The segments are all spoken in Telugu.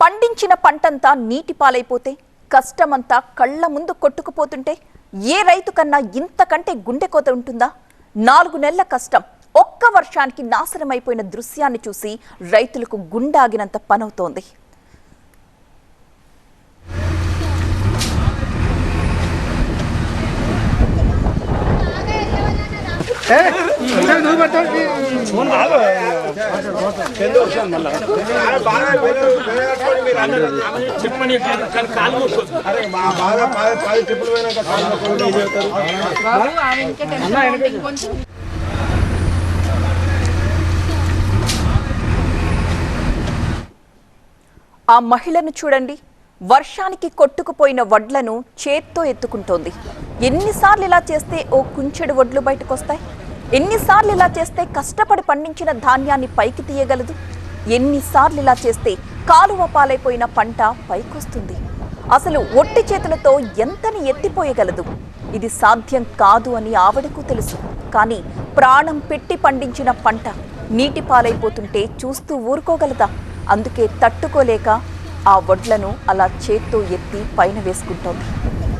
పండించిన పంటంతా నీటి పాలైపోతే కష్టమంతా కళ్ళ ముందు కొట్టుకుపోతుంటే ఏ రైతు కన్నా ఇంతకంటే గుండె కోత ఉంటుందా? నాలుగు నెలల కష్టం. ఒక్క వర్షానికి నాశనమైపోయిన దృశ్యాన్ని చూసి రైతులకు గుండాగినంత పనవుతోంది. ఆ మహిళను చూడండి. వర్షానికి కొట్టుకుపోయిన వడ్లను చేత్తో ఎత్తుకుంటోంది. ఎన్నిసార్లు ఇలా చేస్తే ఓ కుంచెడు వడ్లు బయటకొస్తాయి? ఎన్నిసార్లు ఇలా చేస్తే కష్టపడి పండించిన ధాన్యాన్ని పైకి తీయగలదు? ఎన్నిసార్లు ఇలా చేస్తే కాలువ పాలైపోయిన పంట పైకొస్తుంది? అసలు ఒట్టి చేతులతో ఎంతని ఎత్తిపోయగలదు? ఇది సాధ్యం కాదు అని ఆవిడకు తెలుసు. కానీ ప్రాణం పెట్టి పండించిన పంట నీటి పాలైపోతుంటే చూస్తూ ఊరుకోగలదా? అందుకే తట్టుకోలేక ఆ వడ్లను అలా చేత్తో ఎత్తి పైన వేసుకుంటోంది.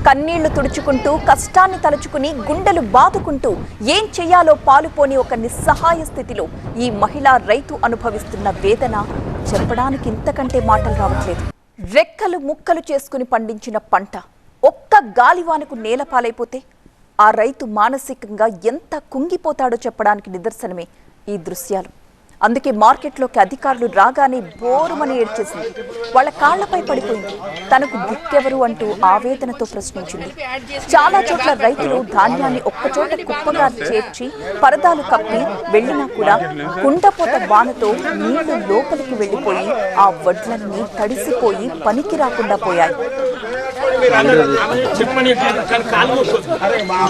కన్నీళ్ళు తుడుచుకుంటూ కష్టాన్ని తలుచుకుని గుండెలు బాదుకుంటూ ఏం చెయ్యాలో పాలుపోని ఒక నిస్సహాయ స్థితిలో ఈ మహిళా రైతు అనుభవిస్తున్న వేదన చెప్పడానికి ఇంతకంటే మాటలు రావట్లేదు. రెక్కలు ముక్కలు చేసుకుని పండించిన పంట ఒక్క గాలివానకు నేలపాలైపోతే ఆ రైతు మానసికంగా ఎంత కుంగిపోతాడో చెప్పడానికి నిదర్శనమే ఈ దృశ్యాలు. అందుకే మార్కెట్లోకి అధికారులు రాగానే బోరుమని ఏడ్చేసింది. వాళ్ళ కాళ్ళపై పడిపోయింది. తనకు దిక్కెవరు అంటూ ఆవేదనతో ప్రశ్నించింది. చాలా చోట్ల రైతులు ధాన్యాన్ని ఒక్కచోట కుప్పగా చేర్చి పరదాలు కప్పి వెళ్ళినా కూడా కుండపోత వానతో నీళ్ళు లోపలికి వెళ్ళిపోయి ఆ వడ్లన్నీ తడిసిపోయి పనికి రాకుండా పోయాయి. చెప్పని కానీ కాలు మూసుకోవచ్చు అరే మా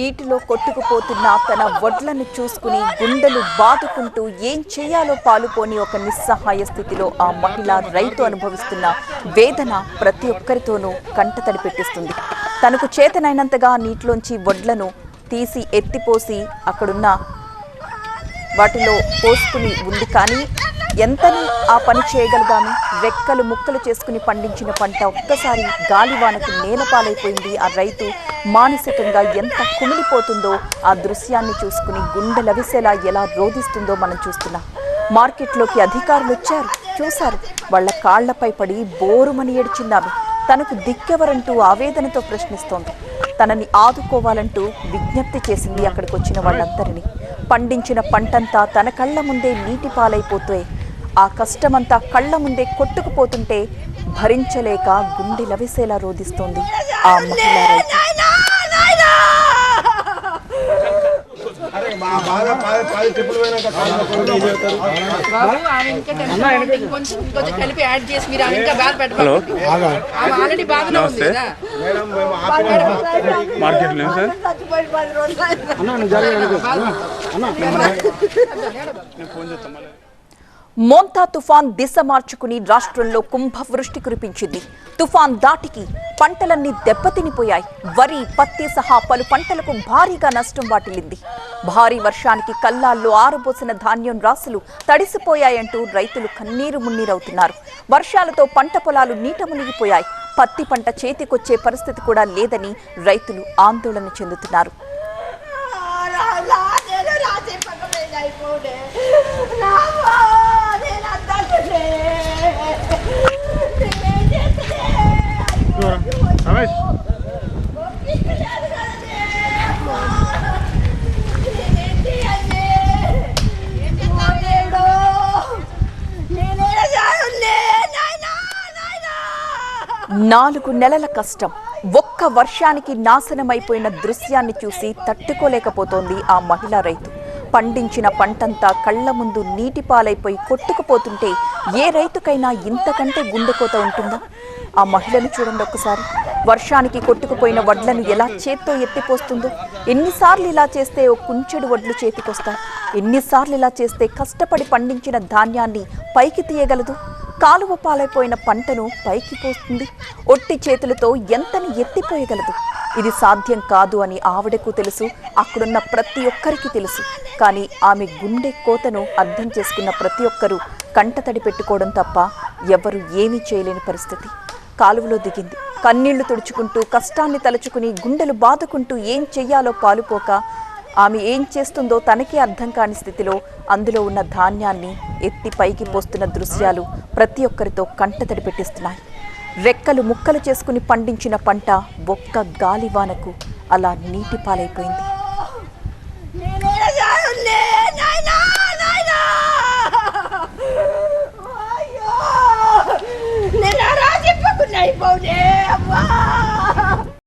నీటిలో కొట్టుకుపోతున్న తన వడ్లను చూసుకుని గుండెలు బాదుకుంటూ ఏం చేయాలో పాలుపోని ఒక నిస్సహాయ స్థితిలో ఆ మహిళ రైతు అనుభవిస్తున్న వేదన ప్రతి ఒక్కరితోనూ కంటతడి పెట్టిస్తుంది తనకు చేతనైనంతగా నీటిలోంచి వడ్లను తీసి ఎత్తిపోసి అక్కడున్న వాటిలో పోసుకుని ఉంది కానీ ఎంతని ఆ పని చేయగలగాను? రెక్కలు ముక్కలు చేసుకుని పండించిన పంట ఒక్కసారి గాలివానకు నేలపాలైపోయింది. ఆ రైతు మానసికంగా ఎంత కుమిలిపోతుందో ఆ దృశ్యాన్ని చూసుకుని గుండె లవిసేలా ఎలా రోధిస్తుందో మనం చూస్తున్నాం. మార్కెట్లోకి అధికారులు వచ్చారు. చూశారు. వాళ్ళ కాళ్ళపై పడి బోరుమని ఏడ్చిందామె తనకు దిక్కెవరంటూ ఆవేదనతో ప్రశ్నిస్తోంది. తనని ఆదుకోవాలంటూ విజ్ఞప్తి చేసింది అక్కడికి వచ్చిన వాళ్ళందరినీ. పండించిన పంటంతా తన కళ్ళ ముందే నీటి పాలైపోతే ఆ కష్టమంతా కళ్ళ ముందే కొట్టుకుపోతుంటే భరించలేక గుండె లవిసేలా రోధిస్తోంది ఆ మహిళా రైతు అరే మా బాగా మోంతా తుఫాన్ దిశ మార్చుకుని రాష్ట్రంలో కుంభవృష్టి కురిపించింది. తుఫాన్ దాటికి పంటలన్నీ దెబ్బతినిపోయాయి. వరి పత్తి సహా పలు పంటలకు భారీగా నష్టం వాటిల్లింది. భారీ వర్షానికి కల్లాల్లో ఆరబోసిన ధాన్యం రాసులు తడిసిపోయాయంటూ రైతులు కన్నీరు మున్నీరవుతున్నారు. వర్షాలతో పంట పొలాలు నీట మునిగిపోయాయి. పత్తి పంట చేతికొచ్చే పరిస్థితి కూడా లేదని రైతులు ఆందోళన చెందుతున్నారు నేను రాసి పక్కన అయిపోనే నా నేను అంతా నాలుగు నెలల కష్టం. ఒక్క వర్షానికి నాశనమైపోయిన దృశ్యాన్ని చూసి తట్టుకోలేకపోతోంది ఆ మహిళా రైతు. పండించిన పంటంతా కళ్ళ ముందు నీటి పాలైపోయి కొట్టుకుపోతుంటే ఏ రైతుకైనా ఇంతకంటే గుండెకోత ఉంటుందా? ఆ మహిళను చూడండి ఒక్కసారి. వర్షానికి కొట్టుకుపోయిన వడ్లను ఎలా చేత్తో ఎత్తిపోస్తుందో? ఎన్నిసార్లు ఇలా చేస్తే ఓ కుంచెడు వడ్లు చేతికొస్తాయి ఎన్నిసార్లు ఇలా చేస్తే కష్టపడి పండించిన ధాన్యాన్ని పైకి తీయగలదు? కాలువ పాలైపోయిన పంటను పైకి పోస్తుంది. ఒట్టి చేతులతో ఎంతని ఎత్తిపోయగలదు? ఇది సాధ్యం కాదు అని ఆవిడకు తెలుసు అక్కడున్న ప్రతి ఒక్కరికి తెలుసు. కానీ ఆమె గుండె కోతను అర్థం చేసుకున్న ప్రతి ఒక్కరూ కంటతడి పెట్టుకోవడం తప్ప ఎవరు ఏమీ చేయలేని పరిస్థితి. కాలువలో దిగింది. కన్నీళ్ళు తుడుచుకుంటూ కష్టాన్ని తలుచుకుని గుండెలు బాదుకుంటూ ఏం చెయ్యాలో పాలుపోక ఆమె ఏం చేస్తుందో తనకే అర్థం కాని స్థితిలో అందులో ఉన్న ధాన్యాన్ని ఎత్తి పైకి పోస్తున్న దృశ్యాలు ప్రతి ఒక్కరితో కంటతడి పెట్టిస్తున్నాయి. రెక్కలు ముక్కలు చేసుకుని పండించిన పంట ఒక్క గాలివానకు అలా నీటి పాలైపోయింది.